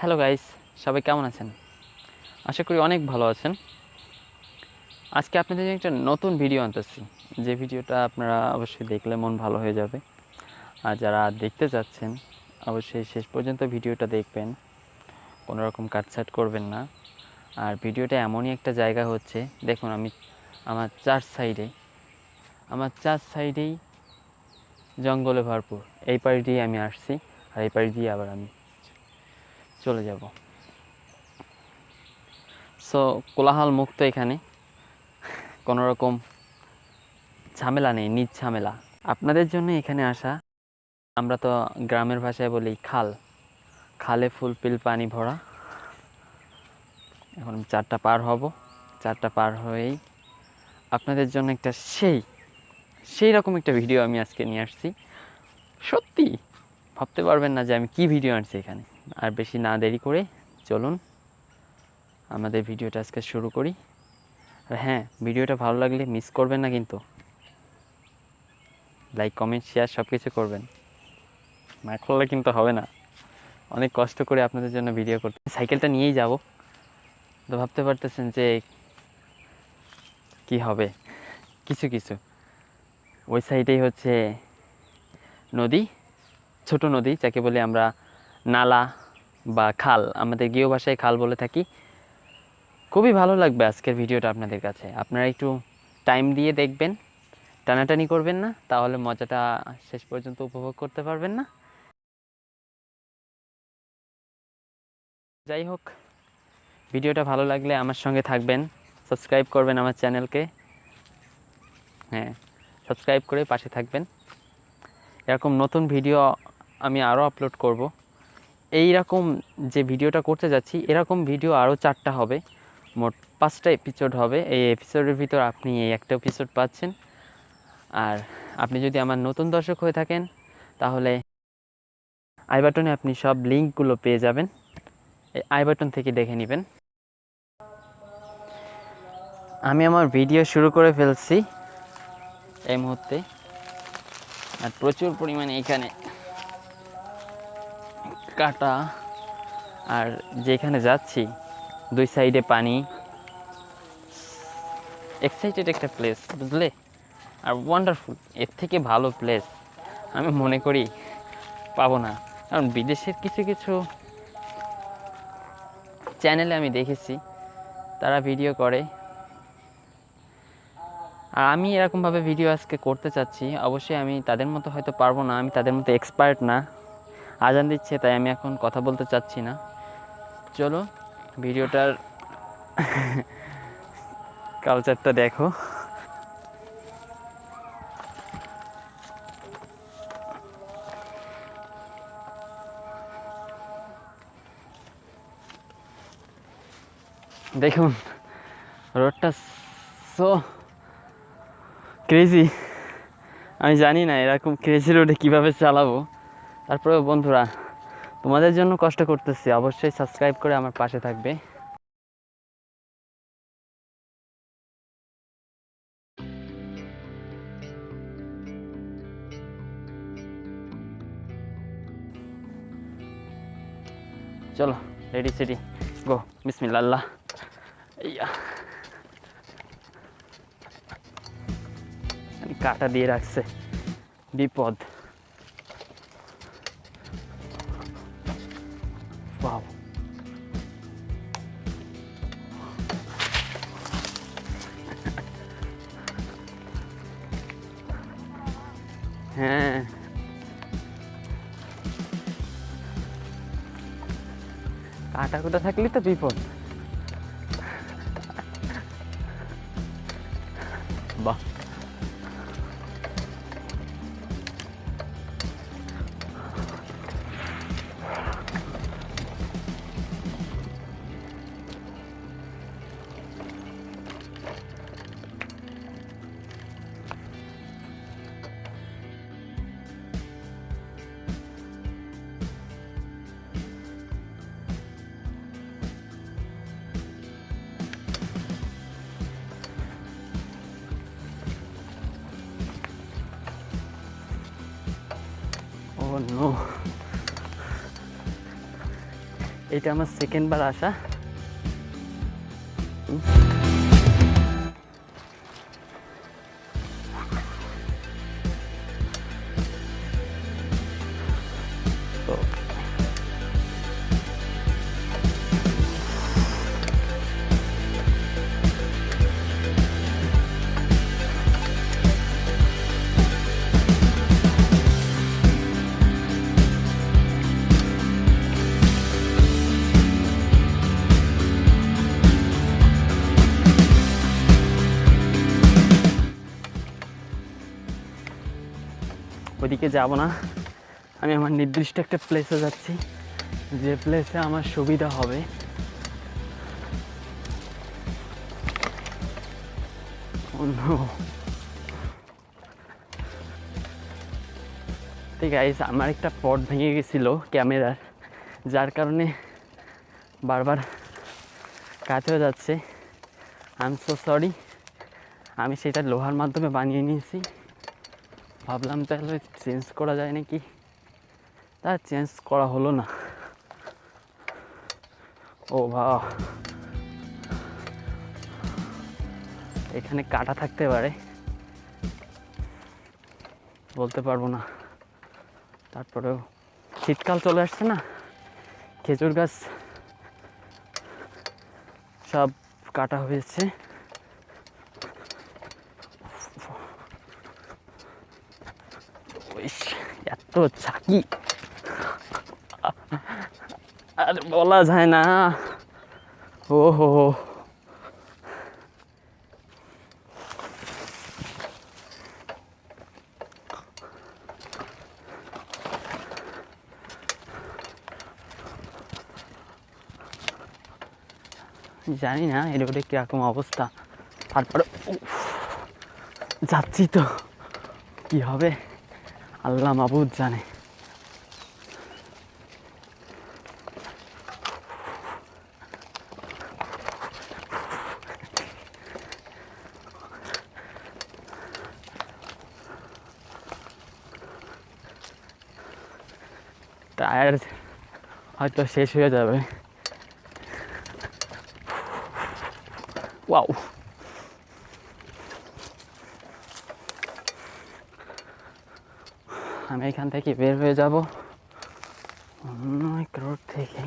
Hello guys, সবাই কেমন আছেন? আশা করি অনেক ভালো আছেন। আজকে আপনাদের জন্য একটা নতুন ভিডিও আনতেছি। যে ভিডিওটা আপনারা অবশ্যই দেখলে মন ভালো হয়ে যাবে। আর যারা দেখতে যাচ্ছেন অবশ্যই শেষ পর্যন্ত ভিডিওটা দেখবেন। কোনো রকম কাটছাট করবেন না। আর ভিডিওটা এমনই একটা জায়গা হচ্ছে, দেখুন আমি আমার চার সাইডে, আমার চার সাইডেই জঙ্গলে ভরপুর। এই পাড়ি দিয়ে আমি আসছি, আর এই পাড়ি দিয়ে আবার আমি। চলে যাব। সো কোলাহল মুক্ত এখানে। কোনো রকম ঝামেলা নেই, নিজ ঝামেলা। আপনাদের জন্য এখানে আসা, আমরা তো গ্রামের ভাষায় বলি খাল। খালে ফুলপিল পানি ভরা। এখন চারটা পার হব। চারটা পার হয়েই আপনাদের জন্য একটা সেই সেই রকম একটা ভিডিও আমি আজকে নিয়ে আসছি। সত্যি, ভাবতে পারবেন না যে আমি কি ভিডিও আনছি এখানে। আর বেশি না দেরি করে চলুন আমাদের ভিডিওটা আজকে শুরু করি। হ্যাঁ ভিডিওটা ভালো লাগলে মিস করবেন না কিন্তু। লাইক কমেন্ট শেয়ার সব কিছু করবেন। না করলে কিন্তু হবে না। অনেক কষ্ট করে আপনাদের জন্য ভিডিও করতে। সাইকেলটা নিয়েই যাব। তো ভাবতে পারতেছেন যে কি হবে? কিছু কিছু। ওই সাইডেই হচ্ছে নদী, ছোট নদী, যাকে বলে আমরা নালা বা খাল, আমাদের গৃহ ভাষায় খাল বলে থাকি। খুবই ভালো লাগবে আজকের ভিডিওটা আপনাদের কাছে। আপনারা একটু টাইম দিয়ে দেখবেন, টানাটানি করবেন না, তাহলে মজাটা শেষ পর্যন্ত উপভোগ করতে পারবেন না। যাই হোক, ভিডিওটা ভালো লাগলে আমার সঙ্গে থাকবেন সাবস্ক্রাইব করবেন আমার চ্যানেলকে হ্যাঁ সাবস্ক্রাইব করে পাশে থাকবেন। এরকম নতুন ভিডিও আমি আরও আপলোড করব। এই রকম যে ভিডিওটা করতে যাচ্ছি, এরকম ভিডিও আরও চারটা হবে। মোট পাঁচটা এপিসোড হবে। এই এপিসোডের ভিতর আপনি এই একটা এপিসোড পাচ্ছেন। আর আপনি যদি আমার নতুন দর্শক হয়ে থাকেন, তাহলে আই বাটনে আপনি সব লিঙ্কগুলো পেয়ে যাবেন। আই বাটন থেকে দেখে নেবেন। আমি আমার ভিডিও শুরু করে ফেলছি এই মুহূর্তে। আর প্রচুর পরিমাণে এখানে কাটা আর যেখানে যাচ্ছি, দুই সাইডে পানি। এক্সাইটেড একটা প্লেস বুঝলে? আর ওয়ান্ডারফুল এর থেকে ভালো প্লেস আমি মনে করি পাবো না। কারণ বিদেশের কিছু কিছু চ্যানেলে আমি দেখেছি, তারা ভিডিও করে। আর আমি এরকমভাবে ভিডিও আজকে করতে চাচ্ছি, অবশ্যই আমি তাদের মতো হয়তো পারব না, আমি তাদের মতো এক্সপার্ট না। আজান দিচ্ছে, তাই আমি এখন কথা বলতে চাচ্ছি না। চলো, ভিডিওটার কালচারটা দেখো। দেখুন, রোডটা সো ক্রেজি আমি জানি না এরকম ক্রেজি রোডে কীভাবে চালাবো। তারপরেও বন্ধুরা, তোমাদের জন্য কষ্ট করতেছি। অবশ্যই সাবস্ক্রাইব করে আমার পাশে থাকবে। চলো রেডি সেডি গো বিসমিল্লা ইয়া। কাটা দিয়ে রাখছে। বিপদ। Wow. হ্যাঁ কাটা কুটা থাকলে তো বিপদ। বাহ। এটা আমার সেকেন্ডবার আসা। ওইদিকে যাব না। আমি আমার নির্দিষ্ট একটা প্লেসে যাচ্ছি। যে প্লেসে আমার সুবিধা হবে। Oh ঠিক আছে আমার একটা পট ভেঙে গেছিল ক্যামেরার। যার কারণে বারবার কাজ হয়ে যাচ্ছে। আই এম সো সরি আমি সেটা লোহার মাধ্যমে বানিয়ে নিয়েছি। ভাবলাম তাহলে চেঞ্জ করা যায় নাকি? তা চেঞ্জ করা হলো না। ও বা এখানে কাটা থাকতে পারে। বলতে পারব না। তারপরেও শীতকাল চলে আসছে না? খেজুর গাছ সব কাটা হয়েছে। এত ঝাঁকি আর বলা যায় না। ও হো জানি না, এর উপরে কীরকম অবস্থা। তারপরে যাচ্ছি তো। কি হবে? আল্লাহ মাবুদ জানে। টায়ার হয়তো শেষ হয়ে যাবে। ওয়াও। আমি এখান থেকে বের হয়ে যাব। অন্য রোড থেকে।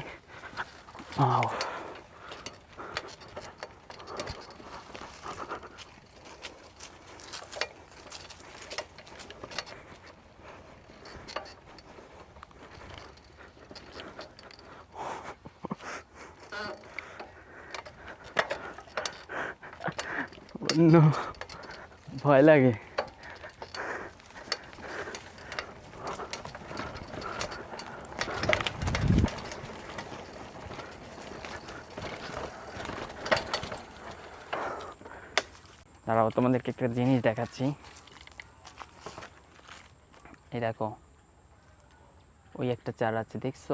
ভয় লাগে। দাঁড়াও, তোমাদেরকে একটা জিনিস দেখাচ্ছি। এই দেখো, ওই একটা চার আছে, দেখছ?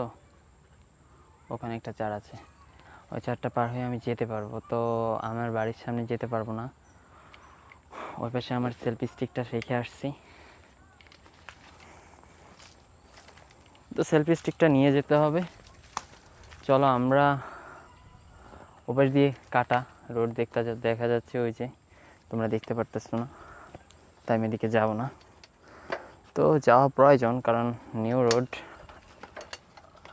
ওখানে একটা চার আছে। ওই চারটা পার হয়ে আমি যেতে পারব। তো আমার বাড়ির সামনে যেতে পারব না। ওই পাশে আমার সেলফি স্টিকটা রেখে আসছি। তো সেলফি স্টিকটা নিয়ে যেতে হবে। চলো আমরা ওপাশ দিয়ে কাটা। রোড দেখতে দেখা যাচ্ছে ওই যে। তোমরা দেখতে পারতেছো না, তাই আমি এদিকে যাব না। তো যাওয়া প্রয়োজন, কারণ নিউ রোড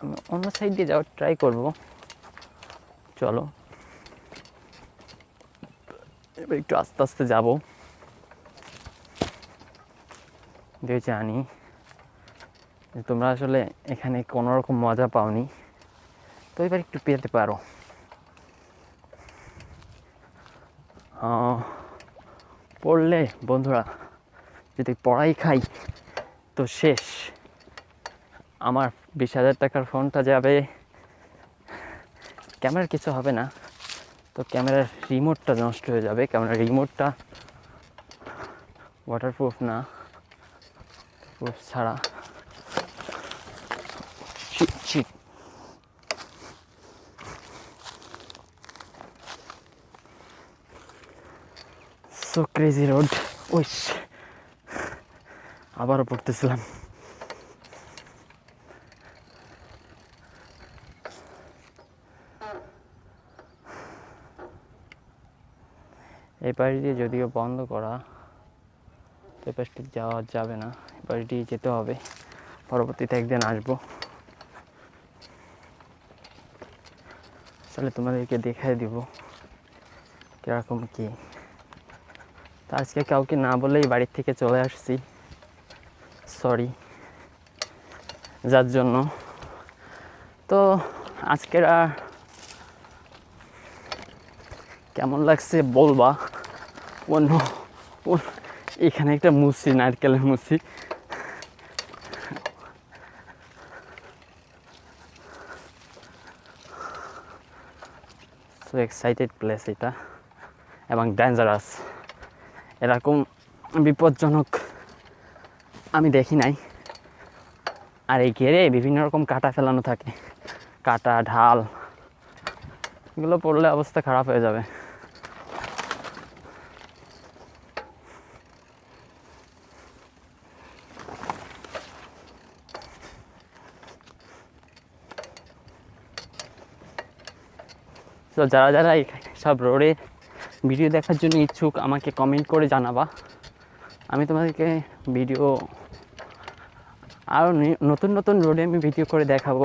আমি অন্য সাইড দিয়ে যাওয়ার ট্রাই করব। চলো। এবার একটু আস্তে আস্তে যাব। দিয়ে জানি তোমরা আসলে এখানে কোনো রকম মজা পাওনি। তো এবার একটু পেতে পারো। পড়লে, বন্ধুরা, যদি পড়াই খাই, তো শেষ। আমার বিশ হাজার টাকার ফোনটা যাবে। ক্যামেরার কিছু হবে না। তো ক্যামেরার রিমোটটা নষ্ট হয়ে যাবে। ক্যামেরার রিমোটটা ওয়াটারপ্রুফ না। প্রুফ ছাড়া। সো ক্রেজি রোড ওই আবারও পড়তেছিলাম। এই বাড়িটি যদিও বন্ধ করা এই যাওয়া যাবে না। এই বাড়িটি যেতে হবে। পরবর্তীতে একদিন আসব। তাহলে তোমাদেরকে দেখাই দিব, কীরকম কী। তো আজকে কাউকে না বলেই বাড়ির থেকে চলে আসছি। সরি যার জন্য। তো আজকের আর কেমন লাগছে বলবা? অন্য এখানে একটা মুসি, নারকেলের মুসি। সো এক্সাইটেড প্লেস এটা। এবং ডেঞ্জারাস এরকম বিপজ্জনক আমি দেখি নাই। আর এই ঘেরে বিভিন্ন রকম কাটা ফেলানো থাকে। কাটা, ঢাল, এগুলো পড়লে অবস্থা খারাপ হয়ে যাবে। তো যারা যারা সব রোডে ভিডিও দেখার জন্য ইচ্ছুক, আমাকে কমেন্ট করে জানাবা। আমি তোমাদেরকে ভিডিও আরও নতুন নতুন রোডে আমি ভিডিও করে দেখাবো।